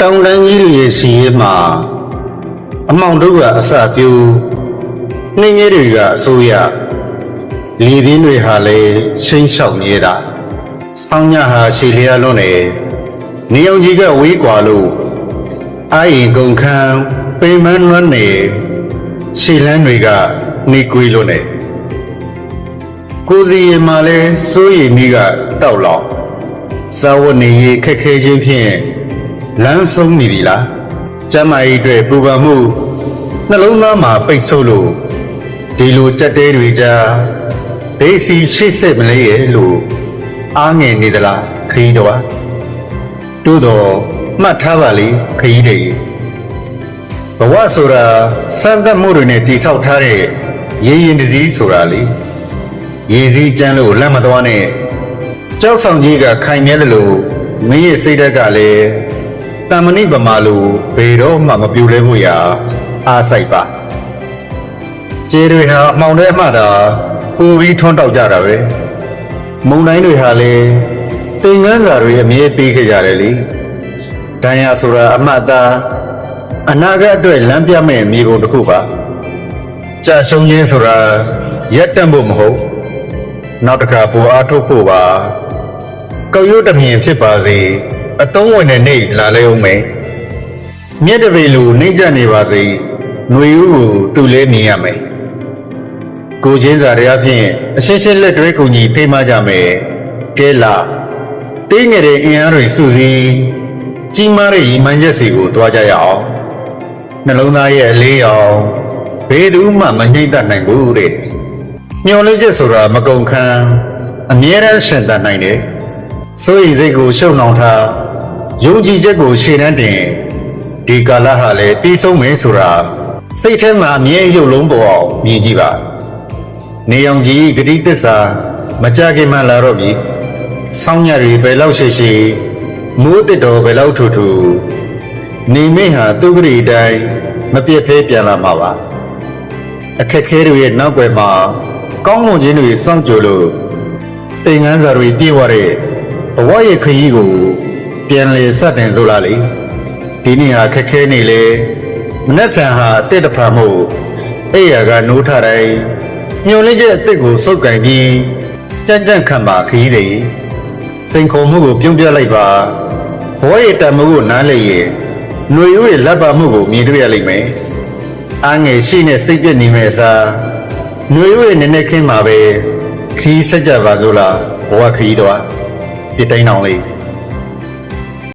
တောင်တန်းကြီးတွေရဲ့စီရဲမှာအမောင်တို့ကအစပြူနှင်းငယ်တွေကအစိုးရလီပင်းတွေဟာလည်းရှိမ့်လျှောက်နေတာဆောင်းညဟာရှည်လျားလွန်းနေနေအောင်ကြီးကဝေးကွာလို့အာရင်ကုန်ခန်းပိန်မန်းလွန်းနေရှည်လန်းတွေကနေကွေးလွန်းနေကိုစီရင်မှာလဲစိုးရိမ်မိကတောက်လောင်စာဝတ်နေရေးခက်ခဲခြင်းဖြင့် လမ်းဆုံးနေပြီလားကျမ်းမာရေးအတွက်ပူပန်မှုနှလုံးသားမှာပိတ်ဆို့လို့ဒီလိုကြက်တဲတွေကြားဒေစီရှိတ်ဆက်မလဲရဲ့လို့အားငယ်နေသလားခရီးတော်တို့တော့မှတ်ထားပါလေခရီးတွေဘဝဆိုတာစံသက်မှုတွေနဲ့တည်ဆောက်ထားတဲ့ရေရင်တစည်းဆိုတာလေရေစည်းကျန်းလို့လက်မသွားနဲ့ကြောက်ဆောင်ကြီးကခိုင်မြဲတယ်လို့မင်းရဲ့စိတ်ဓာတ်ကလည်း တမဏိပမာလို့ဘယ်တော့မှမပြူလဲဖို့ရာအားဆိုင်ပါကျေတွေဟာအမောင်ထဲမှတာပူပြီးထွန်းတောက်ကြတာပဲမုံတိုင်းတွေဟာလည်းတင်ငန်းစာတွေအမြဲပေးခဲ့ကြတယ်လေဒဏ်ရာဆိုတာအမှတ်သားအနာဂတ်အတွက်လမ်းပြမဲ့မြေပုံတစ်ခုပါကြာရှုံးခြင်းဆိုတာရက်တက်ဖို့မဟုတ်နောက်တစ်ခါပူအားထုတ်ဖို့ပါကောက်ရုတ်တမြင်ဖြစ်ပါစေ အတုံးဝင်တဲ့နေ့လာလဲဦးမယ်မြက်တပေလူနှိမ့်ကြနေပါစေຫນွေဦးကိုသူ့လဲမြင်ရမယ်ကိုချင်းစာတွေအဖြစ်အရှင်းရှင်းလက်တွဲကုန်ကြီးဖေးမကြမယ်ကဲလာတင်းငယ်တဲ့အင်အားတွေစုစည်းကြီးမားတဲ့ရီမှန်းချက်စီကိုတွားကြရအောင်နှလုံးသားရဲ့အလေးရောင်ဘေးသူမှမနှိမ့်တတ်နိုင်ဘူးတဲ့မျော်လင့်ချက်ဆိုတာမကုန်ခန်းအမြဲတမ်းရှင်သန်နိုင်တယ် စိုးရိမ်စိတ်ကိုရှုံနှောင်ထားယုံကြည်ချက်ကိုရှေ့တန်းတင်ဒီကာလဟာလည်းပြီးဆုံးမယ်ဆိုတာစိတ်ထဲမှာအမြဲရုပ်လုံးပေါ်အောင်မြင်ကြည့်ပါနေအောင်ကြီးဂတိတစ္ဆာမကြခင်မှလာတော့ပြီဆောင်းညတွေဘယ်လောက်ရှိရှိမိုးတစ်တော်ဘယ်လောက်ထူထူနေမိဟာသူ့ဂရီတိုင်းမပြတ်ဖဲပြန်လာမှာပါအခက်ခဲတွေရဲ့နောက်ွယ်မှာကောင်းမွန်ခြင်းတွေစောင့်ကြလို့သင်ငန်းစာတွေပြေဝတဲ့ ဘဝရဲ့ခရီးကိုပြန်လေစတင်ဆိုလာလေဒီနေ့ဟာခက်ခဲနေလေမနှက်ဖန်ဟာအတစ်တဖန်မို့အဲ့ရကနိုးထတိုင်းညှို့လင်းချက်အစ်စ်ကိုစုပ်ကင်ပြီးကြက်ကြက်ခံပါခရီးတွေစိန်ခုံမှုကိုပြုံးပြလိုက်ပါဘဝရဲ့တန်မှုကိုနားလည်ရင်ຫນွေဦးရဲ့လက်ပါမှုကိုမြင်တွေ့ရလိမ့်မယ်အားငယ်ရှိနဲ့စိတ်ပြည့်နေမဲ့အစားຫນွေဦးရဲ့နည်းနည်းခင်းမှာပဲခီးဆက်ကြပါစို့လားဘဝခရီးတော့ ပြတိုင်းအောင်လေး